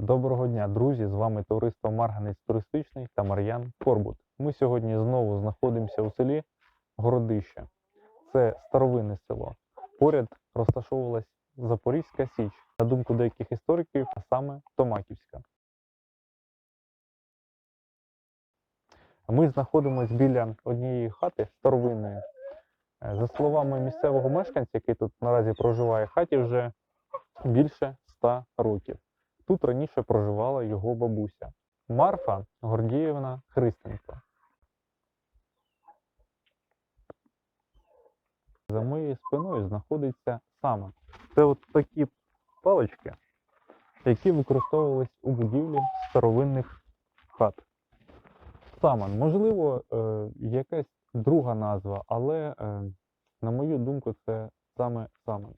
Доброго дня, друзі! З вами товариство Марганець Туристичний та Мар'ян Корбут. Ми сьогодні знову знаходимося у селі Городище. Це старовинне село. Поряд розташовувалась Запорізька Січ, на думку деяких істориків, а саме Томаківська. Ми знаходимося біля однієї хати старовинної. За словами місцевого мешканця, який тут наразі проживає, хаті вже більше 100 років. Тут раніше проживала його бабуся Марфа Гордіївна Христенко. За моєю спиною знаходиться саме. Це от такі палички, які використовувались у будівлі старовинних хат. Саман, можливо, е, якась друга назва, але, е, на мою думку, це саме саман.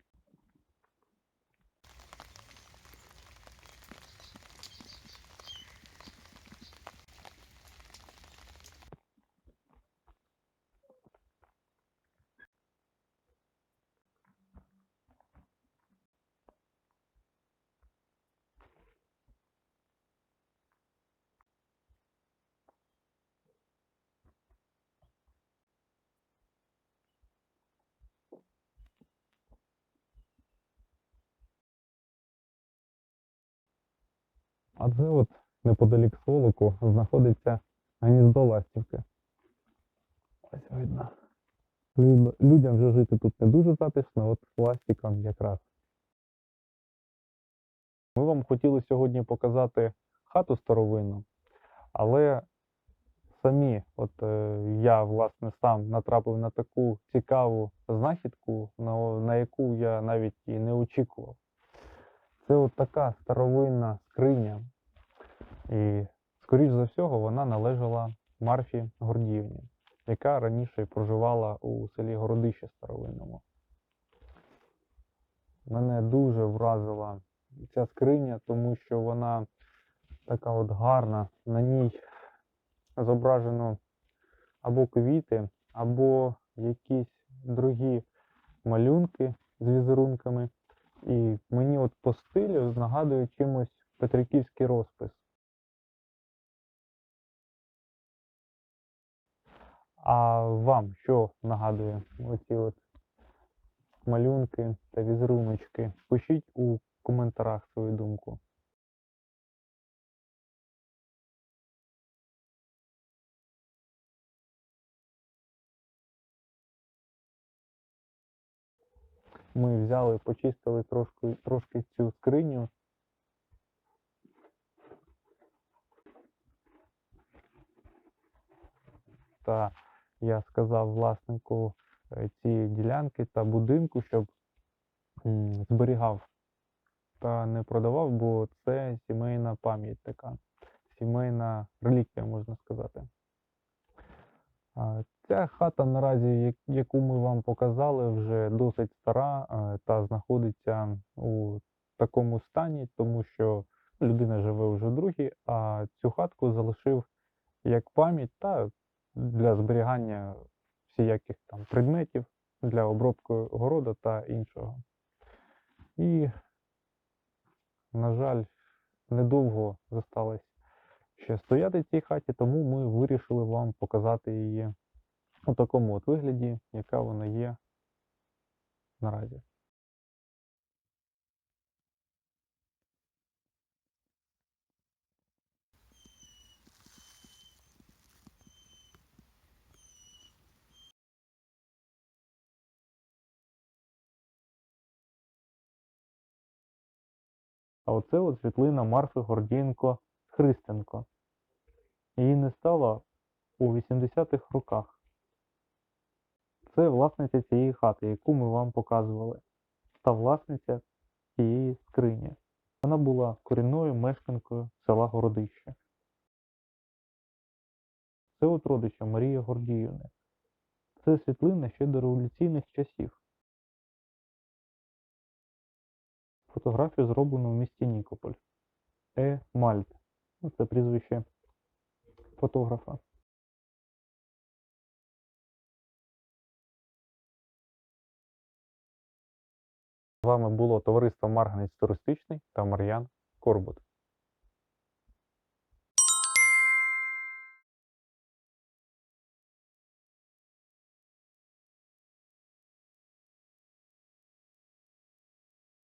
А це от неподалік Солоку знаходиться гніздо ластівки. Ось видно. Людям вже жити тут не дуже затишно, от ластикам якраз. Ми вам хотіли сьогодні показати хату старовинну, але самі, от е, я власне сам натрапив на таку цікаву знахідку, на, на яку я навіть і не очікував. Це от така старовинна скриня. І, скоріш за всього, вона належала Марфі Гордіївні, яка раніше проживала у селі Городище Старовинному. Мене дуже вразила ця скриня, тому що вона така от гарна. На ній зображено або квіти, або якісь другі малюнки з візерунками. І мені от по стилю нагадує чимось петриківський розпис. А вам що нагадує оці от малюнки та візеруночки? Пишіть у коментарях свою думку. Ми взяли, почистили трошки, трошки цю скриню. Та я сказав власнику е, цієї ділянки та будинку, щоб зберігав та не продавав, бо це сімейна пам'ять така, сімейна реліквія, можна сказати. Ця хата наразі, яку ми вам показали, вже досить стара е, та знаходиться у такому стані, тому що людина живе вже другій, а цю хатку залишив як пам'ять та для зберігання всіяких там предметів для обробки городу та іншого. І, на жаль, недовго зосталось ще стояти в цій хаті, тому ми вирішили вам показати її у такому от вигляді, яка вона є наразі. А оце от світлина Марфи Гордієнко Христенко. Її не стало у 80-х роках. Це власниця цієї хати, яку ми вам показували, та власниця цієї скрині. Вона була корінною мешканкою села Городище. Це от родича Марія Гордіївни. Це світлина ще до революційних часів. Фотографію зроблено в місті Нікополь. Е. Мальт. Ну, це прізвище фотографа. З вами було товариство Марганець Туристичний та Мар'ян Корбут.